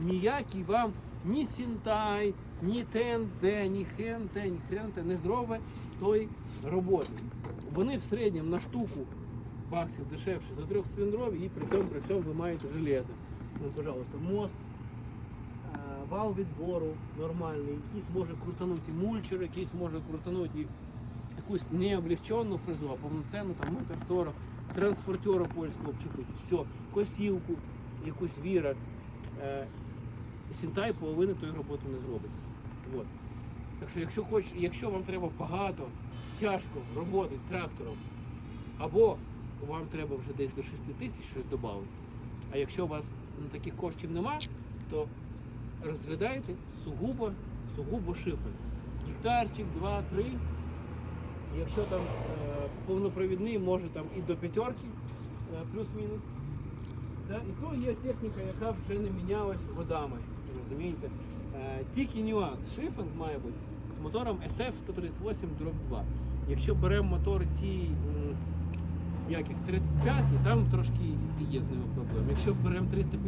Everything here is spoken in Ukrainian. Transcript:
ніякий вам ні Сінтай, ні ТНТ, ні ХНТ, ні ХНТ не зробить той роботи. Вони в середньому на штуку баксів дешевше за трьохциліндрові і при цьому при всьому ви маєте железо. Ну, пожалуйста, мост, е, вал відбору нормальний, Якийсь може крутанути мульчер, якийсь може крутанути якусь не облегчену фрезу, а повноцінну там метр сорок, транспортера польського вчепить, все, косілку, якусь віракс. Сінтай половини тої роботи не зробить. От. Так що якщо хоч, якщо вам треба багато, тяжко роботи трактором, або вам треба вже десь до 6 тисяч щось додати, а якщо у вас таких коштів нема, то розглядайте сугубо, сугубо шифер. Гектарчик, два, три. Якщо там е, повнопровідний, може там і до п'ятерки, е, плюс-мінус. Да? І то є техніка, яка вже не мінялась годами. Розумієте? Е, тільки нюанс. Шифинг має бути з мотором SF138 2. Якщо беремо мотор ці яких 35, там трошки є з ними проблеми. Якщо беремо 350